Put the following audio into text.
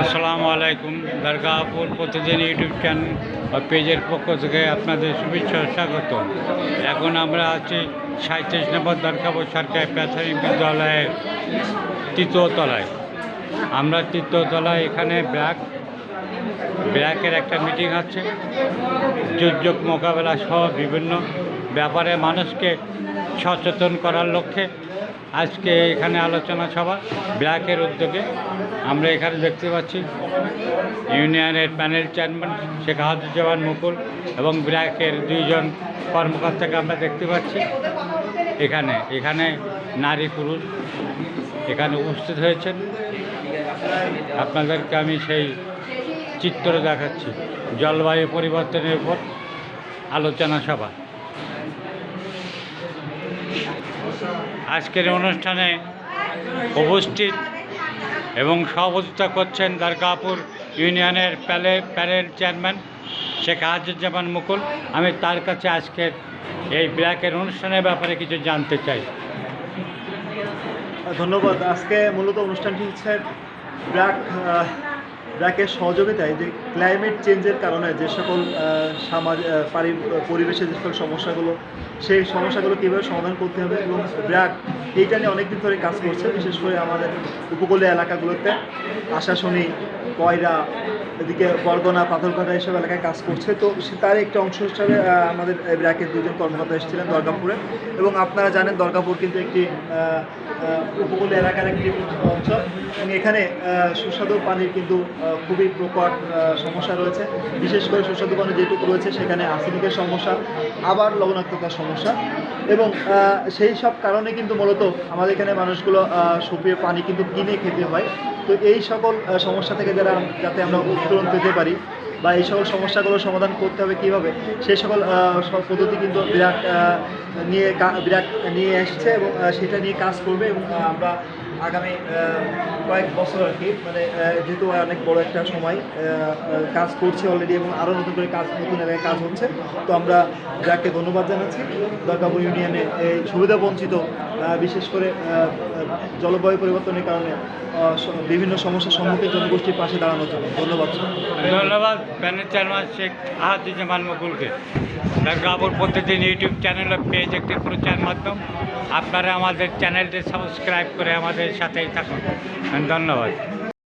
আসসালামু আলাইকুম। দরগাপুর প্রতিদিন ইউটিউব চ্যানেল বা পেজের পক্ষ থেকে আপনাদের শুভেচ্ছা স্বাগত। এখন আমরা আছি সাঁত্রিশ নম্বর দরগাপুর সরকারি প্রাথমিক বিদ্যালয়ের তৃতীয় তলায়। আমরা তৃতীয়তলায় এখানে ব্র্যাক ব্র্যাকের একটা মিটিং আছে। দুর্যোগ মোকাবেলা সহ বিভিন্ন ব্যাপারে মানুষকে সচেতন করার লক্ষ্যে আজকে এখানে আলোচনা সভা ব্র্যাকের উদ্যোগে। আমরা এখানে দেখতে পাচ্ছি ইউনিয়নের প্যানেল চেয়ারম্যান শেখ হাজুজ্জামান মুকুল এবং ব্র্যাকের দুইজন কর্মকর্তাকে আমরা দেখতে পাচ্ছি এখানে। এখানে নারী পুরুষ এখানে উপস্থিত হয়েছেন। আপনাদেরকে আমি সেই চিত্র দেখাচ্ছি। জলবায়ু পরিবর্তনের উপর আলোচনা সভা। আজকের অনুষ্ঠানে উপস্থিত এবং সভাপতিত্ব করছেন দরগাপুর ইউনিয়নের প্যালে প্যানেল চেয়ারম্যান শেখ হাজুজ্জামান মুকুল। আমি তার কাছে আজকের এই ব্র্যাকের অনুষ্ঠানের ব্যাপারে কিছু জানতে চাই। ধন্যবাদ। আজকে মূলত অনুষ্ঠানটি হচ্ছে ব্র্যাক আহ, ব্র্যাকের সহযোগিতায় যে ক্লাইমেট চেঞ্জের কারণে যে সকল সমাজ পরিবেশে যে সকল সমস্যাগুলো, সেই সমস্যাগুলো কীভাবে সমাধান করতে হবে এবং ব্র্যাক এইটা নিয়ে অনেকদিন ধরে কাজ করছে, বিশেষ করে আমাদের উপকূলীয় এলাকাগুলোতে। আশাশনি, কয়রা এদিকে বরগনা পাথরঘাটা এসব এলাকায় কাজ করছে। তো তার একটি অংশ হিসাবে আমাদের ব্র্যাকের দুজন কর্মকর্তা এসেছিলেন দরগাপুরে। এবং আপনারা জানেন দরগাপুর কিন্তু একটি আহ, এলাকার একটি অঞ্চল। এবং এখানে সুস্বাদু পানির কিন্তু খুবই প্রকট সমস্যা রয়েছে। বিশেষ করে সুস্বাদু পানি যেটুকু রয়েছে সেখানে আসিনিকের সমস্যা আবার লবণাক্ততার সমস্যা। এবং সেই সব কারণে কিন্তু মূলত আমাদের এখানে মানুষগুলো সুপেয় পানি কিন্তু কিনে খেতে হয়। তো এই সকল সমস্যা থেকে যারা, যাতে আমরা উত্তরণ পেতে পারি বা এই সকল সমস্যাগুলো সমাধান করতে হবে কীভাবে সেই সকল পদ্ধতি কিন্তু বিরাট নিয়ে বিরাট নিয়ে এসছে এবং সেটা নিয়ে কাজ করবে এবং আমরা আগামী কয়েক বছর আর কি মানে যেহেতু অনেক বড় একটা সময় কাজ করছে অলরেডি এবং আরও নতুন করে কাজ, নতুন এলাকায় কাজ হচ্ছে, তো আমরা যাকে ধন্যবাদ জানাচ্ছি দরকাপুর ইউনিয়নে এই সুবিধা বঞ্চিত বিশেষ করে জলবায়ু পরিবর্তনের কারণে বিভিন্ন সমস্যার সম্মুখীন জনগোষ্ঠীর পাশে দাঁড়ানোর জন্য। ধন্যবাদ ধন্যবাদ, প্যানেল চেয়ারম্যান শেখ আহাদুজ্জামান মুকুলকে। দরগাপুর প্রতিদিন ইউটিউব চ্যানেল পেজ একটি প্রচার মাধ্যম। আপনারা আমাদের চ্যানেলটি সাবস্ক্রাইব করে আমাদের সাথেই থাকুন ধন্যবাদ